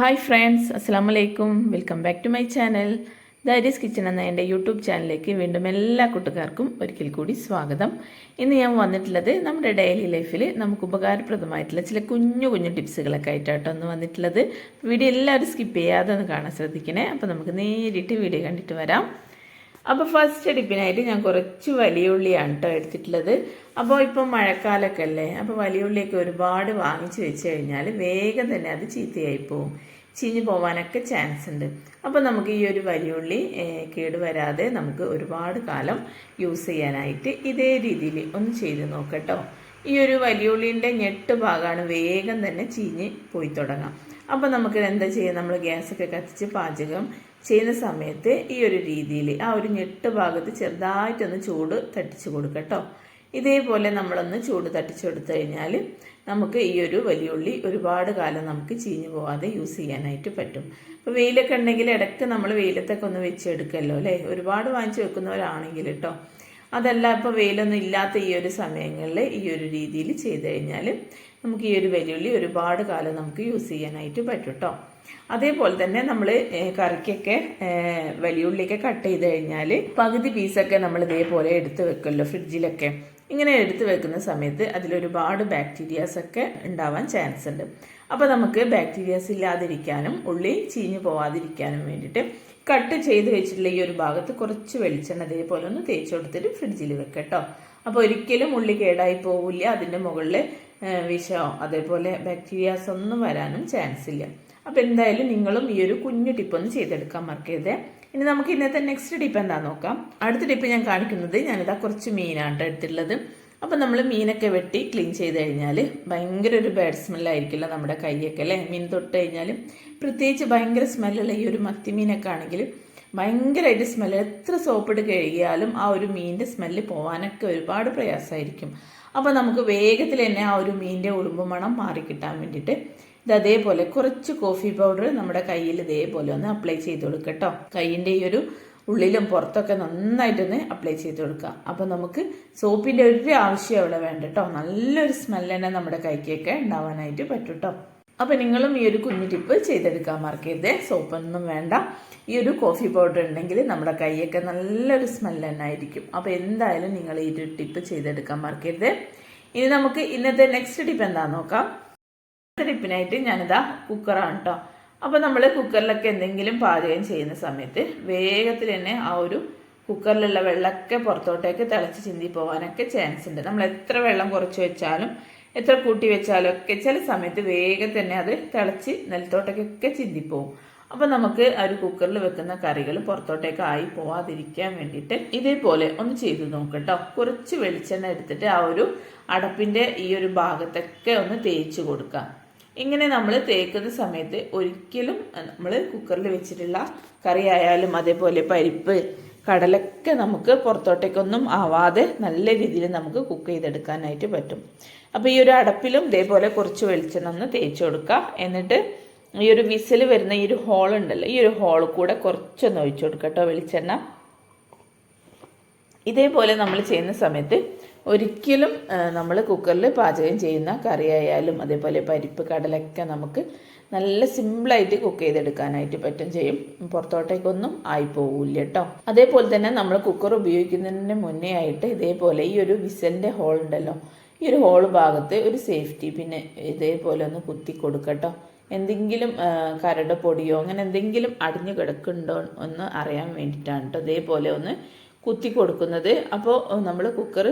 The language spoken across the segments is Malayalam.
ഹായ് ഫ്രണ്ട്സ് അസ്സാം വലൈക്കും welcome back to my channel Daris kitchen എന്ന എന്റെ യൂട്യൂബ് ചാനലിലേക്ക് വീണ്ടും എല്ലാ കൂട്ടുകാർക്കും ഒരിക്കൽ കൂടി സ്വാഗതം. ഇന്ന് ഞാൻ വന്നിട്ടുള്ളത് നമ്മുടെ ഡെയിലി ലൈഫിൽ നമുക്ക് ഉപകാരപ്രദമായിട്ടുള്ള ചില കുഞ്ഞു കുഞ്ഞു ടിപ്സുകളൊക്കെ ആയിട്ടാട്ടോ ഒന്ന് വന്നിട്ടുള്ളത്. വീഡിയോ എല്ലാവരും സ്കിപ്പ് ചെയ്യാതെ ഒന്ന് കാണാൻ ശ്രദ്ധിക്കണേ. അപ്പോൾ നമുക്ക് നേരിട്ട് വീഡിയോ കണ്ടിട്ട് വരാം. അപ്പോൾ ഫസ്റ്റ് ടിപ്പിനായിട്ട് ഞാൻ കുറച്ച് വലിയ ഉള്ളിയാണ് കേട്ടോ എടുത്തിട്ടുള്ളത്. അപ്പോൾ ഇപ്പം മഴക്കാലമൊക്കെ അല്ലേ അപ്പോൾ വലിയ ഉള്ളിയൊക്കെ ഒരുപാട് വാങ്ങിച്ചു വെച്ച് കഴിഞ്ഞാൽ വേഗം തന്നെ അത് ചീത്തയായി പോവും. ചീഞ്ഞു പോകാനൊക്കെ ചാൻസ് ഉണ്ട്. അപ്പോൾ നമുക്ക് ഈ ഒരു വലിയ ഉള്ളി കേട് വരാതെ നമുക്ക് ഒരുപാട് കാലം യൂസ് ചെയ്യാനായിട്ട് ഇതേ രീതിയിൽ ഒന്ന് ചെയ്ത് നോക്കട്ടോ ഈ ഒരു വലിയ ഉള്ളിന്റെ ഞെട്ട് ഭാഗമാണ് വേഗം തന്നെ ചീഞ്ഞ് പോയി തുടങ്ങാം. അപ്പോൾ നമുക്ക് എന്താ ചെയ്യുക? നമ്മൾ ഗ്യാസൊക്കെ കത്തിച്ച് പാചകം ചെയ്യുന്ന സമയത്ത് ഈ ഒരു രീതിയിൽ ആ ഒരു ഞെട്ട് ഭാഗത്ത് ചെറുതായിട്ടൊന്ന് ചൂട് തട്ടിച്ച് കൊടുക്കട്ടോ ഇതേപോലെ നമ്മളൊന്ന് ചൂട് തട്ടിച്ചു കൊടുത്തു കഴിഞ്ഞാൽ നമുക്ക് ഈ ഒരു വലിയ ഉള്ളി ഒരുപാട് കാലം നമുക്ക് ചീഞ്ഞു പോവാതെ യൂസ് ചെയ്യാനായിട്ട് പറ്റും. അപ്പോൾ വെയിലൊക്കെ ഉണ്ടെങ്കിൽ ഇടയ്ക്ക് നമ്മൾ വെയിലത്തൊക്കെ ഒന്ന് വെച്ചെടുക്കല്ലോ അല്ലേ? ഒരുപാട് വാങ്ങിച്ചു വെക്കുന്നവരാണെങ്കിൽ കേട്ടോ അതല്ല ഇപ്പോൾ വെയിലൊന്നും ഇല്ലാത്ത ഈ ഒരു സമയങ്ങളിൽ ഈ ഒരു രീതിയിൽ ചെയ്ത് കഴിഞ്ഞാൽ നമുക്ക് ഈ ഒരു വെല്ലുവിളി ഒരുപാട് കാലം നമുക്ക് യൂസ് ചെയ്യാനായിട്ട് പറ്റും കേട്ടോ അതേപോലെ തന്നെ നമ്മൾ കറിക്കൊക്കെ വലിയുള്ളിയൊക്കെ കട്ട് ചെയ്ത് കഴിഞ്ഞാൽ പകുതി പീസൊക്കെ നമ്മൾ ഇതേപോലെ എടുത്ത് വെക്കുമല്ലോ ഫ്രിഡ്ജിലൊക്കെ. ഇങ്ങനെ എടുത്ത് വെക്കുന്ന സമയത്ത് അതിലൊരുപാട് ബാക്ടീരിയാസ് ഒക്കെ ഉണ്ടാവാൻ ചാൻസ് ഉണ്ട്. അപ്പോൾ നമുക്ക് ബാക്ടീരിയാസ് ഇല്ലാതിരിക്കാനും ഉള്ളി ചീഞ്ഞു പോവാതിരിക്കാനും വേണ്ടിയിട്ട് കട്ട് ചെയ്ത് വെച്ചിട്ടുള്ള ഈ ഒരു ഭാഗത്ത് കുറച്ച് വെളിച്ചെണ്ണ ഇതേപോലെ ഒന്ന് തേച്ച് കൊടുത്തിട്ട് ഫ്രിഡ്ജിൽ വെക്കട്ടോ അപ്പോൾ ഒരിക്കലും ഉള്ളി കേടായി പോവില്ല അതിന്റെ മുകളിൽ വിഷമോ. അതേപോലെ ബാക്ടീരിയാസ് ഒന്നും വരാനും ചാൻസ് ഇല്ല. അപ്പോൾ എന്തായാലും നിങ്ങളും ഈ ഒരു കുഞ്ഞു ടിപ്പ് ഒന്ന് ചെയ്തെടുക്കാൻ മറക്കരുത്. ഇനി നമുക്ക് ഇന്നത്തെ നെക്സ്റ്റ് ടിപ്പ് എന്താ നോക്കാം. അടുത്ത ടിപ്പ് ഞാൻ കാണിക്കുന്നത് ഞാനിതാ കുറച്ച് മീനാണ് എടുത്തിട്ടുള്ളത്. അപ്പം നമ്മൾ മീനൊക്കെ വെട്ടി ക്ലീൻ ചെയ്ത് കഴിഞ്ഞാൽ ഭയങ്കര ഒരു ബാഡ് സ്മെല്ലായിരിക്കില്ല നമ്മുടെ കൈയൊക്കെ അല്ലേ? മീൻ തൊട്ട് കഴിഞ്ഞാൽ പ്രത്യേകിച്ച് ഭയങ്കര സ്മെല്ലുള്ള ഈ ഒരു മത്തി മീനൊക്കെ ആണെങ്കിൽ ഭയങ്കരമായിട്ട് സ്മെല്ല് എത്ര സോപ്പിട്ട് കഴുകിയാലും ആ ഒരു മീനിന്റെ സ്മെല്ല് പോകാനൊക്കെ ഒരുപാട് പ്രയാസമായിരിക്കും. അപ്പോൾ നമുക്ക് വേഗത്തിൽ തന്നെ ആ ഒരു മീനിന്റെ ഉളുമ്പ് മണം മാറിക്കിട്ടാൻ വേണ്ടിയിട്ട് ഇത് അതേപോലെ കുറച്ച് കോഫി പൗഡർ നമ്മുടെ കയ്യിൽ ഇതേപോലെ ഒന്ന് അപ്ലൈ ചെയ്ത് കൊടുക്കുക കേട്ടോ കയ്യിന്റെ ഈ ഒരു ഉള്ളിലും പുറത്തൊക്കെ നന്നായിട്ടൊന്ന് അപ്ലൈ ചെയ്ത് കൊടുക്കുക അപ്പോൾ നമുക്ക് സോപ്പിന്റെ ഒരു ആവശ്യം അവിടെ വേണ്ട കേട്ടോ നല്ലൊരു സ്മെല്ല് തന്നെ നമ്മുടെ കൈക്കൊക്കെ ഉണ്ടാവാനായിട്ട് പറ്റും കേട്ടോ അപ്പോൾ നിങ്ങളും ഈ ഒരു കുഞ്ഞു ടിപ്പ് ചെയ്തെടുക്കാൻ മറക്കരുതേ. സോപ്പൊന്നും വേണ്ട. ഈ ഒരു കോഫി പൗഡർ ഉണ്ടെങ്കിൽ നമ്മുടെ കൈയൊക്കെ നല്ലൊരു സ്മെല്ല് തന്നെ ആയിരിക്കും. അപ്പോൾ എന്തായാലും നിങ്ങൾ ഈ ഒരു ടിപ്പ് ചെയ്തെടുക്കാൻ മറക്കരുത്. ഇനി നമുക്ക് ഇന്നത്തെ നെക്സ്റ്റ് ടിപ്പ് എന്താണെന്ന് നോക്കാം. ടിപ്പിനായിട്ട് ഞാനിതാ കുക്കറാണ് കേട്ടോ അപ്പോൾ നമ്മൾ കുക്കറിലൊക്കെ എന്തെങ്കിലും പാചകം ചെയ്യുന്ന സമയത്ത് വേഗത്തിൽ തന്നെ ആ ഒരു കുക്കറിലുള്ള വെള്ളമൊക്കെ പുറത്തോട്ടേക്ക് തിളച്ച് ചിന്തി പോകാനൊക്കെ ചാൻസ് ഉണ്ട്. നമ്മൾ എത്ര വെള്ളം കുറച്ച് വെച്ചാലും എത്ര കൂട്ടി വെച്ചാലും ഒക്കെ ചില സമയത്ത് വേഗം തന്നെ അത് തിളച്ച് നെൽത്തോട്ടേക്കൊക്കെ ചിന്തിപ്പോവും. അപ്പോൾ നമുക്ക് ആ ഒരു കുക്കറിൽ വെക്കുന്ന കറികൾ പുറത്തോട്ടേക്ക് ആയി പോവാതിരിക്കാൻ വേണ്ടിയിട്ട് ഇതേപോലെ ഒന്ന് ചെയ്തു നോക്കട്ടോ. കുറച്ച് വെളിച്ചെണ്ണ എടുത്തിട്ട് ആ ഒരു അടപ്പിന്റെ ഈ ഒരു ഭാഗത്തൊക്കെ ഒന്ന് തേച്ച് കൊടുക്കാം. ഇങ്ങനെ നമ്മൾ തേക്കുന്ന സമയത്ത് ഒരിക്കലും നമ്മൾ കുക്കറിൽ വെച്ചിട്ടുള്ള കറി ആയാലും അതേപോലെ പരിപ്പ് കടലൊക്കെ നമുക്ക് പുറത്തോട്ടേക്കൊന്നും ആവാതെ നല്ല രീതിയിൽ നമുക്ക് കുക്ക് ചെയ്തെടുക്കാനായിട്ട് പറ്റും. അപ്പോൾ ഈ ഒരു അടപ്പിലും ഇതേപോലെ കുറച്ച് വെളിച്ചെണ്ണ ഒന്ന് തേച്ച് കൊടുക്കുക എന്നിട്ട് ഈ ഒരു വിസിൽ വരുന്ന ഈ ഒരു ഹോൾ ഉണ്ടല്ലോ ഈ ഒരു ഹോൾ കൂടെ കുറച്ചൊന്ന് ഒഴിച്ചു കൊടുക്കുക കേട്ടോ വെളിച്ചെണ്ണ. ഇതേപോലെ നമ്മൾ ചെയ്യുന്ന സമയത്ത് ഒരിക്കലും നമ്മൾ കുക്കറിൽ പാചകം ചെയ്യുന്ന കറിയായാലും അതേപോലെ പരിപ്പ് കടലൊക്കെ നമുക്ക് നല്ല സിമ്പിളായിട്ട് കുക്ക് ചെയ്തെടുക്കാനായിട്ട് പറ്റും ചെയ്യും. പുറത്തോട്ടേക്കൊന്നും ആയി പോവില്ല കേട്ടോ. അതേപോലെ തന്നെ നമ്മൾ കുക്കർ ഉപയോഗിക്കുന്നതിന് മുന്നേ ആയിട്ട് ഇതേപോലെ ഈ ഒരു വിസലിന്റെ ഹോൾ ഉണ്ടല്ലോ ഈ ഒരു ഹോൾ ഭാഗത്ത് ഒരു സേഫ്റ്റി പിന്നെ ഇതേപോലെ ഒന്ന് കുത്തി കൊടുക്കട്ടോ എന്തെങ്കിലും കരട് പൊടിയോ അങ്ങനെ എന്തെങ്കിലും അടിഞ്ഞു കിടക്കുന്നുണ്ടോ എന്ന് അറിയാൻ വേണ്ടിയിട്ടാണ് കേട്ടോ. ഇതേപോലെ ഒന്ന് കുത്തി കൊടുക്കുന്നത്. അപ്പോൾ നമ്മൾ കുക്കർ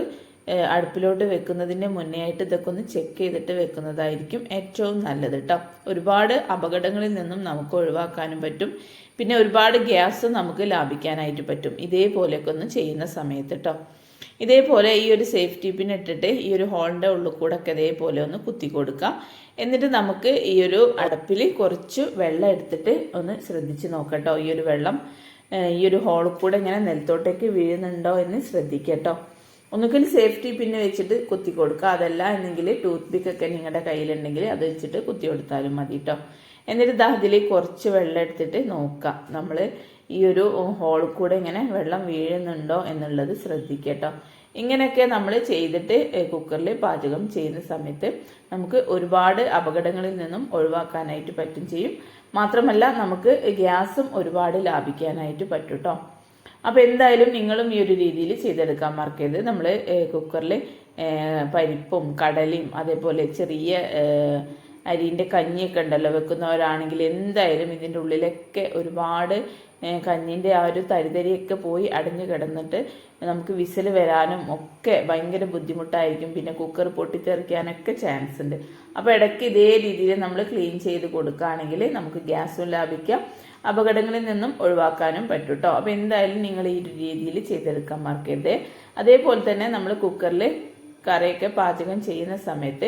അടുപ്പിലോട്ട് വെക്കുന്നതിന്റെ മുന്നേ ആയിട്ട് ഇതൊക്കെ ഒന്ന് ചെക്ക് ചെയ്തിട്ട് വെക്കുന്നതായിരിക്കും ഏറ്റവും നല്ലത് കേട്ടോ ഒരുപാട് അപകടങ്ങളിൽ നിന്നും നമുക്ക് ഒഴിവാക്കാനും പറ്റും. പിന്നെ ഒരുപാട് ഗ്യാസ് നമുക്ക് ലാഭിക്കാനായിട്ട് പറ്റും. ഇതേപോലെയൊക്കെ ഒന്ന് ചെയ്യുന്ന സമയത്ത് കേട്ടോ ഇതേപോലെ ഈ ഒരു സേഫ്റ്റി പിൻ ഇട്ടിട്ട് ഈ ഒരു ഹോളിന്റെ ഉള്ളിൽ കൂടെ ഒക്കെ ഇതേപോലെ ഒന്ന് കുത്തി കൊടുക്കുക എന്നിട്ട് നമുക്ക് ഈ ഒരു അടപ്പിൽ കുറച്ച് വെള്ളം എടുത്തിട്ട് ഒന്ന് ശ്രദ്ധിച്ച് നോക്കട്ടോ. ഈ ഒരു വെള്ളം ഈ ഒരു ഹോളിൽ കൂടെ ഇങ്ങനെ നിലത്തോട്ടേക്ക് വീഴുന്നുണ്ടോ എന്ന് ശ്രദ്ധിക്കട്ടോ. ഒന്നുകിൽ സേഫ്റ്റി പിന്നെ വെച്ചിട്ട് കുത്തി കൊടുക്കുക. അതല്ല എന്നെങ്കിൽ ടൂത്ത് പിക്ക് ഒക്കെ നിങ്ങളുടെ കയ്യിലുണ്ടെങ്കിൽ അത് വെച്ചിട്ട് കുത്തി കൊടുത്താലും മതി കേട്ടോ എന്നിട്ട് ദാ അതിൽ കുറച്ച് വെള്ളം എടുത്തിട്ട് നോക്കുക. നമ്മൾ ഈ ഒരു ഹോളിൽ കൂടെ ഇങ്ങനെ വെള്ളം വീഴുന്നുണ്ടോ എന്നുള്ളത് ശ്രദ്ധിക്കട്ടോ. ഇങ്ങനെയൊക്കെ നമ്മൾ ചെയ്തിട്ട് കുക്കറിൽ പാചകം ചെയ്യുന്ന സമയത്ത് നമുക്ക് ഒരുപാട് അപകടങ്ങളിൽ നിന്നും ഒഴിവാക്കാനായിട്ട് പറ്റും ചെയ്യും. മാത്രമല്ല നമുക്ക് ഗ്യാസും ഒരുപാട് ലാഭിക്കാനായിട്ട് പറ്റും കേട്ടോ അപ്പോൾ എന്തായാലും നിങ്ങളും ഈ ഒരു രീതിയിൽ ചെയ്തെടുക്കാൻ മറക്കരുത്. നമ്മൾ കുക്കറിൽ പരിപ്പും കടലയും അതേപോലെ ചെറിയ അരിന്റെ കഞ്ഞിയൊക്കെ ഉണ്ടല്ലോ വെക്കുന്നവരാണെങ്കിൽ എന്തായാലും ഇതിന്റെ ഉള്ളിലൊക്കെ ഒരുപാട് കഞ്ഞിന്റെ ആ ഒരു തരിതരിയൊക്കെ പോയി അടഞ്ഞു കിടന്നിട്ട് നമുക്ക് വിസിൽ വരാനും ഒക്കെ ഭയങ്കര ബുദ്ധിമുട്ടായിരിക്കും. പിന്നെ കുക്കർ പൊട്ടിത്തെറിക്കാനൊക്കെ ചാൻസ് ഉണ്ട്. അപ്പോൾ ഇടയ്ക്ക് ഇതേ രീതിയിൽ നമ്മൾ ക്ലീൻ ചെയ്ത് കൊടുക്കുകയാണെങ്കിൽ നമുക്ക് ഗ്യാസും ലാഭിക്കാം. അപകടങ്ങളിൽ നിന്നും ഒഴിവാക്കാനും പറ്റും കേട്ടോ അപ്പോൾ എന്തായാലും നിങ്ങൾ ഈ ഒരു രീതിയിൽ ചെയ്തെടുക്കാൻ മറക്കരുത്. അതേപോലെ തന്നെ നമ്മൾ കുക്കറിൽ കറിയൊക്കെ പാചകം ചെയ്യുന്ന സമയത്ത്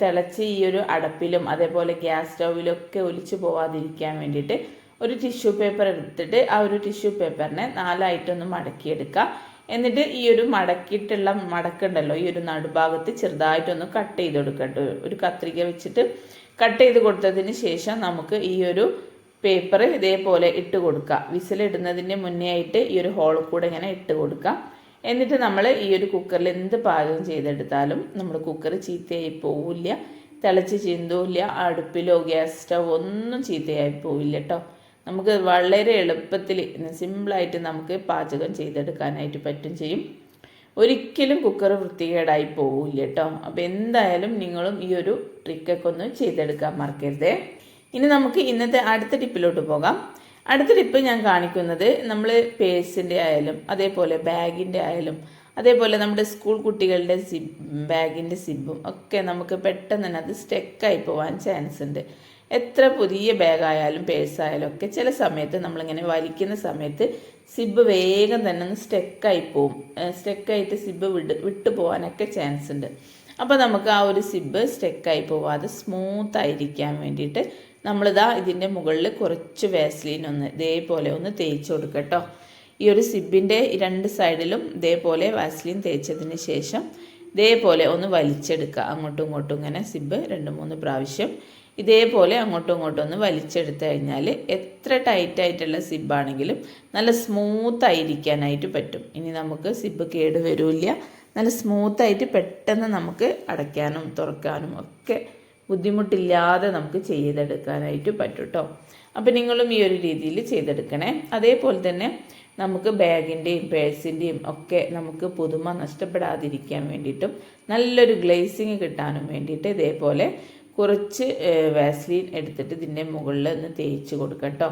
തിളച്ച് ഈ ഒരു അടപ്പിലും അതേപോലെ ഗ്യാസ് സ്റ്റൗവിലും ഒക്കെ ഒലിച്ചു പോവാതിരിക്കാൻ വേണ്ടിയിട്ട് ഒരു ടിഷ്യൂ പേപ്പർ എടുത്തിട്ട് ആ ഒരു ടിഷ്യൂ പേപ്പറിനെ നാലായിട്ടൊന്ന് മടക്കിയെടുക്കുക എന്നിട്ട് ഈ ഒരു മടക്കിയിട്ടുള്ള മടക്കുണ്ടല്ലോ ഈ ഒരു നടുഭാഗത്ത് ചെറുതായിട്ടൊന്ന് കട്ട് ചെയ്ത് കൊടുക്കട്ടെ ഒരു കത്രിക വെച്ചിട്ട് കട്ട് ചെയ്ത് കൊടുത്തതിന് ശേഷം നമുക്ക് ഈ ഒരു പേപ്പർ ഇതേപോലെ ഇട്ട് കൊടുക്കുക. വിസിലിടുന്നതിന് മുന്നേ ആയിട്ട് ഈ ഒരു ഹോളിൽ കൂടെ ഇങ്ങനെ ഇട്ട് കൊടുക്കുക. എന്നിട്ട് നമ്മൾ ഈ ഒരു കുക്കറിൽ എന്ത് പാചകം ചെയ്തെടുത്താലും നമ്മൾ കുക്കർ ചീത്തയായി പോവില്ല. തിളച്ച് ചിന്തൂല്ല അടുപ്പിലോ ഗ്യാസ് സ്റ്റവ് ഒന്നും ചീത്തയായി പോവില്ല കേട്ടോ. നമുക്ക് വളരെ എളുപ്പത്തിൽ സിമ്പിളായിട്ട് നമുക്ക് പാചകം ചെയ്തെടുക്കാനായിട്ട് പറ്റും ചെയ്യും. ഒരിക്കലും കുക്കർ വൃത്തികേടായി പോവില്ല കേട്ടോ. അപ്പോൾ എന്തായാലും നിങ്ങളും ഈ ഒരു ട്രിക്കൊക്കെ ഒന്ന് ചെയ്തെടുക്കാൻ മറക്കരുതേ. ഇനി നമുക്ക് ഇന്നത്തെ അടുത്ത ടിപ്പിലോട്ട് പോകാം. അടുത്ത ടിപ്പ് ഞാൻ കാണിക്കുന്നത് നമ്മൾ പേഴ്സിന്റെ ആയാലും അതേപോലെ ബാഗിന്റെ ആയാലും അതേപോലെ നമ്മുടെ സ്കൂൾ കുട്ടികളുടെ സിബ് ബാഗിന്റെ സിബും ഒക്കെ നമുക്ക് പെട്ടെന്ന് തന്നെ അത് സ്റ്റെക്കായി പോകാൻ ചാൻസ് ഉണ്ട്. എത്ര പുതിയ ബാഗായാലും പേഴ്സായാലും ഒക്കെ ചില സമയത്ത് നമ്മളിങ്ങനെ വലിക്കുന്ന സമയത്ത് സിബ് വേഗം തന്നെ ഒന്ന് സ്റ്റെക്കായി പോവും. സ്റ്റെക്കായിട്ട് സിബ് വിട് വിട്ടു പോകാനൊക്കെ ചാൻസ് ഉണ്ട്. അപ്പോൾ നമുക്ക് ആ ഒരു സിബ് സ്റ്റെക്കായി പോവാതെ സ്മൂത്ത് ആയിരിക്കാൻ വേണ്ടിയിട്ട് നമ്മളിതാ ഇതിന്റെ മുകളിൽ കുറച്ച് വാസ്ലീൻ ഒന്ന് ഇതേപോലെ ഒന്ന് തേച്ച് കൊടുക്കട്ടോ ഈ ഒരു സിബിന്റെ രണ്ട് സൈഡിലും ഇതേപോലെ വാസ്ലിൻ തേച്ചതിന് ശേഷം ഇതേപോലെ ഒന്ന് വലിച്ചെടുക്കുക. അങ്ങോട്ടും ഇങ്ങോട്ടും ഇങ്ങനെ സിബ് രണ്ട് മൂന്ന് പ്രാവശ്യം ഇതേപോലെ അങ്ങോട്ടും ഇങ്ങോട്ടും ഒന്ന് വലിച്ചെടുത്തു കഴിഞ്ഞാൽ എത്ര ടൈറ്റായിട്ടുള്ള സിബാണെങ്കിലും നല്ല സ്മൂത്ത് ആയിരിക്കാനായിട്ട് പറ്റും. ഇനി നമുക്ക് സിബ് കേട് വരില്ല. നല്ല സ്മൂത്തായിട്ട് പെട്ടെന്ന് നമുക്ക് അടയ്ക്കാനും തുറക്കാനും ഒക്കെ ബുദ്ധിമുട്ടില്ലാതെ നമുക്ക് ചെയ്തെടുക്കാനായിട്ട് പറ്റും കേട്ടോ അപ്പോൾ നിങ്ങളും ഈ ഒരു രീതിയിൽ ചെയ്തെടുക്കണേ. അതേപോലെ തന്നെ നമുക്ക് ബാഗിന്റെയും പേഴ്സിന്റെയും ഒക്കെ നമുക്ക് പുതുമ നഷ്ടപ്പെടാതിരിക്കാൻ വേണ്ടിയിട്ടും നല്ലൊരു ഗ്ലേസിങ് കിട്ടാനും വേണ്ടിയിട്ട് ഇതേപോലെ കുറച്ച് വാസ്ലീൻ എടുത്തിട്ട് ഇതിന്റെ മുകളിൽ ഒന്ന് തേച്ച് കൊടുക്കട്ടോ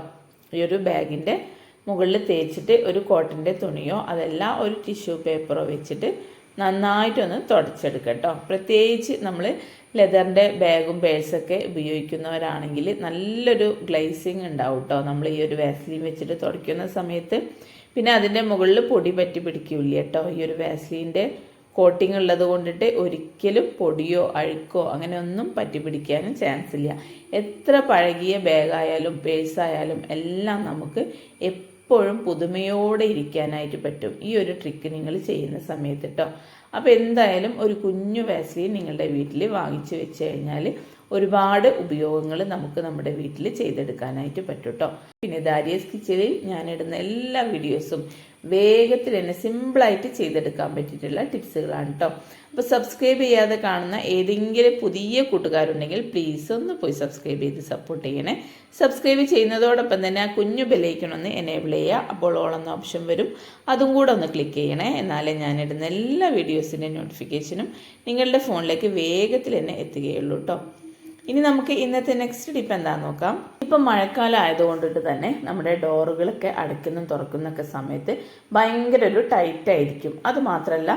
ഈ ഒരു ബാഗിന്റെ മുകളിൽ തേച്ചിട്ട് ഒരു കോട്ടന്റെ തുണിയോ അതല്ല ഒരു ടിഷ്യൂ പേപ്പറോ വെച്ചിട്ട് നന്നായിട്ടൊന്ന് തുടച്ചെടുക്കട്ടോ പ്രത്യേകിച്ച് നമ്മൾ ലെതറിന്റെ ബാഗും പേഴ്സൊക്കെ ഉപയോഗിക്കുന്നവരാണെങ്കിൽ നല്ലൊരു ഗ്ലേസിങ് ഉണ്ടാവും കേട്ടോ. നമ്മൾ ഈ ഒരു വാസ്ലിൻ വെച്ചിട്ട് തുടയ്ക്കുന്ന സമയത്ത്. പിന്നെ അതിന്റെ മുകളിൽ പൊടി പറ്റി പിടിക്കില്ല കേട്ടോ. ഈ ഒരു വാസ്ലിന്റെ കോട്ടിംഗ് ഉള്ളത് കൊണ്ടിട്ട് ഒരിക്കലും പൊടിയോ അഴുക്കോ അങ്ങനെ ഒന്നും പറ്റി പിടിക്കാനും ചാൻസ് ഇല്ല. എത്ര പഴകിയ ബാഗായാലും പേഴ്സായാലും എല്ലാം നമുക്ക് എപ്പോഴും പുതുമയോടെ ഇരിക്കാനായിട്ട് പറ്റും. ഈ ഒരു ട്രിക്ക് നിങ്ങൾ ചെയ്യുന്ന സമയത്ത് കേട്ടോ അപ്പോൾ എന്തായാലും ഒരു കുഞ്ഞു വാസ്ലിൻ നിങ്ങളുടെ വീട്ടിൽ വാങ്ങിച്ചു വെച്ച് കഴിഞ്ഞാൽ ഒരുപാട് ഉപയോഗങ്ങൾ നമുക്ക് നമ്മുടെ വീട്ടിൽ ചെയ്തെടുക്കാനായിട്ട് പറ്റും കേട്ടോ പിന്നെ ദാരിയസ് കിച്ചണിൽ ഇടുന്ന എല്ലാ വീഡിയോസും വേഗത്തിൽ തന്നെ സിമ്പിളായിട്ട് ചെയ്തെടുക്കാൻ പറ്റിയിട്ടുള്ള ടിപ്സുകളാണ് കേട്ടോ അപ്പോൾ സബ്സ്ക്രൈബ് ചെയ്യാതെ കാണുന്ന ഏതെങ്കിലും പുതിയ കൂട്ടുകാരുണ്ടെങ്കിൽ പ്ലീസ് ഒന്ന് പോയി സബ്സ്ക്രൈബ് ചെയ്ത് സപ്പോർട്ട് ചെയ്യണേ. സബ്സ്ക്രൈബ് ചെയ്യുന്നതോടൊപ്പം തന്നെ ആ കുഞ്ഞു ബെല്ലൈക്കണൊന്ന് എനേബിൾ ചെയ്യുക. അപ്പോൾ ഓളെന്ന ഓപ്ഷൻ വരും. അതും കൂടെ ഒന്ന് ക്ലിക്ക് ചെയ്യണേ. എന്നാലേ ഞാനിടുന്ന എല്ലാ വീഡിയോസിന്റെ നോട്ടിഫിക്കേഷനും നിങ്ങളുടെ ഫോണിലേക്ക് വേഗത്തിൽ തന്നെ എത്തുകയുള്ളൂ കേട്ടോ ഇനി നമുക്ക് ഇന്നത്തെ നെക്സ്റ്റ് ടിപ്പ് എന്താണെന്ന് നോക്കാം. ഇപ്പം മഴക്കാലം ആയതുകൊണ്ടിട്ട് തന്നെ നമ്മുടെ ഡോറുകളൊക്കെ അടയ്ക്കുന്ന തുറക്കുന്നൊക്കെ സമയത്ത് ഭയങ്കര ഒരു ടൈറ്റ് ആയിരിക്കും അത് മാത്രമല്ല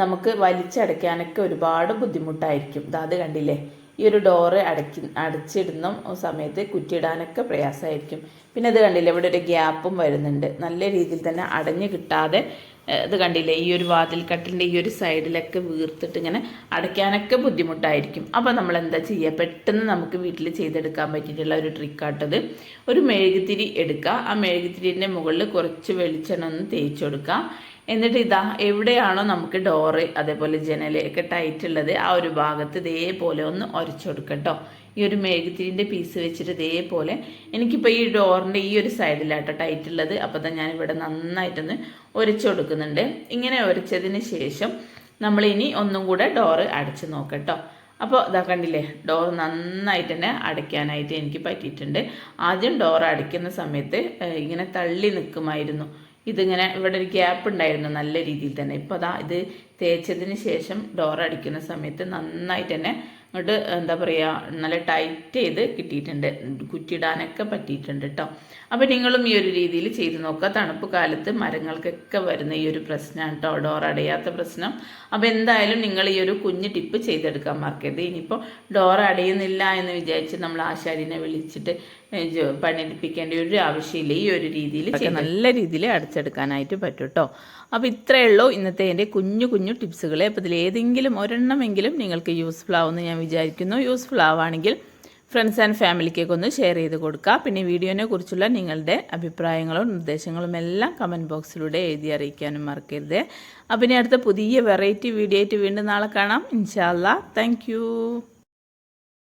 നമുക്ക് വലിച്ചടയ്ക്കാനൊക്കെ ഒരുപാട് ബുദ്ധിമുട്ടായിരിക്കും. അത് കണ്ടില്ലേ? ഈ ഒരു ഡോറ് അടക്കി അടച്ചിടുന്ന സമയത്ത് കുറ്റിയിടാനൊക്കെ പ്രയാസമായിരിക്കും. പിന്നെ അത് കണ്ടില്ലേ? ഇവിടെ ഒരു ഗ്യാപ്പും വരുന്നുണ്ട്. നല്ല രീതിയിൽ തന്നെ അടഞ്ഞു കിട്ടാതെ ഇത് കണ്ടില്ലേ? ഈ ഒരു വാതിൽ കട്ടിലിന്റെ ഈ ഒരു സൈഡിലൊക്കെ വീർത്തിട്ട് ഇങ്ങനെ അടയ്ക്കാനൊക്കെ ബുദ്ധിമുട്ടായിരിക്കും. അപ്പോൾ നമ്മൾ എന്താ ചെയ്യുക പെട്ടെന്ന് നമുക്ക് വീട്ടിൽ ചെയ്തെടുക്കാൻ പറ്റിയിട്ടുള്ള ഒരു ട്രിക്കാട്ടത് ഒരു മെഴുകുതിരി എടുക്കുക ആ മെഴുകുതിരിന്റെ മുകളിൽ കുറച്ച് വെളിച്ചെണ്ണ ഒന്ന് തേച്ച് കൊടുക്കുക എന്നിട്ട് ഇതാ എവിടെയാണോ നമുക്ക് ഡോറ് അതേപോലെ ജനലൊക്കെ ടൈറ്റ് ഉള്ളത് ആ ഒരു ഭാഗത്ത് ഇതേപോലെ ഒന്ന് ഉരച്ചു കൊടുക്കട്ടോ ഈ ഒരു മെഴുകുതിരിന്റെ പീസ് വെച്ചിട്ട് ഇതേപോലെ എനിക്കിപ്പോൾ ഈ ഡോറിന്റെ ഈ ഒരു സൈഡിലാട്ടോ ടൈറ്റ് ഉള്ളത്. അപ്പോൾ തന്നെ ഞാനിവിടെ നന്നായിട്ടൊന്ന് ഉരച്ചു കൊടുക്കുന്നുണ്ട് ഇങ്ങനെ ഉരച്ചതിന് ശേഷം നമ്മളിനി ഒന്നും കൂടെ ഡോറ് അടച്ച് നോക്കട്ടോ. അപ്പോൾ ഇതാ കണ്ടില്ലേ ഡോർ നന്നായിട്ട് തന്നെ അടയ്ക്കാനായിട്ട് എനിക്ക് പറ്റിയിട്ടുണ്ട്. ആദ്യം ഡോർ അടയ്ക്കുന്ന സമയത്ത് ഇങ്ങനെ തള്ളി നിൽക്കുമായിരുന്നു. ഇതിങ്ങനെ ഇവിടെ ഒരു ഗ്യാപ്പ് ഉണ്ടായിരുന്നു നല്ല രീതിയിൽ തന്നെ. ഇപ്പോൾ അതാ ഇത് തേച്ചതിന് ശേഷം ഡോർ അടിക്കുന്ന സമയത്ത് നന്നായിട്ട് തന്നെ അങ്ങോട്ട് എന്താ പറയുക നല്ല ടൈറ്റ് ചെയ്ത് കിട്ടിയിട്ടുണ്ട്. കുറ്റിടാനൊക്കെ പറ്റിയിട്ടുണ്ട് കേട്ടോ അപ്പോൾ നിങ്ങളും ഈ ഒരു രീതിയിൽ ചെയ്ത് നോക്കുക. തണുപ്പ് കാലത്ത് മരങ്ങൾക്കൊക്കെ വരുന്ന ഈ ഒരു പ്രശ്നമാണ് കേട്ടോ ഡോർ അടയാത്ത പ്രശ്നം. അപ്പോൾ എന്തായാലും നിങ്ങൾ ഈ ഒരു കുഞ്ഞ് ടിപ്പ് ചെയ്തെടുക്കാൻ മറക്കരുത്. ഇനിയിപ്പോൾ ഡോർ അടയുന്നില്ല എന്ന് വിചാരിച്ച് നമ്മൾ ആശാരിനെ വിളിച്ചിട്ട് പണിയെടുപ്പിക്കേണ്ട ഒരു ആവശ്യമില്ല. ഈ ഒരു രീതിയിൽ നല്ല രീതിയിൽ അടച്ചെടുക്കാനായിട്ട് പറ്റും കേട്ടോ അപ്പോൾ ഇത്രയേ ഉള്ളൂ ഇന്നത്തെ എന്റെ കുഞ്ഞു കുഞ്ഞു ടിപ്സുകൾ അപ്പോൾ ഇതിൽ ഏതെങ്കിലും ഒരെണ്ണമെങ്കിലും നിങ്ങൾക്ക് യൂസ്ഫുൾ ആവുമെന്ന് ഞാൻ വിചാരിക്കുന്നു. യൂസ്ഫുൾ ആവുകയാണെങ്കിൽ ഫ്രണ്ട്സ് ആൻഡ് ഫാമിലിക്കൊക്കെ ഒന്ന് ഷെയർ ചെയ്ത് കൊടുക്കുക. പിന്നെ വീഡിയോനെ കുറിച്ചുള്ള നിങ്ങളുടെ അഭിപ്രായങ്ങളും നിർദ്ദേശങ്ങളും എല്ലാം കമന്റ് ബോക്സിലൂടെ എഴുതി അറിയിക്കാനും മറക്കരുത്. അപ്പം ഇനി അടുത്ത പുതിയ വെറൈറ്റി വീഡിയോ ആയിട്ട് വീണ്ടും നാളെ കാണാം. ഇൻഷാല്ല താങ്ക്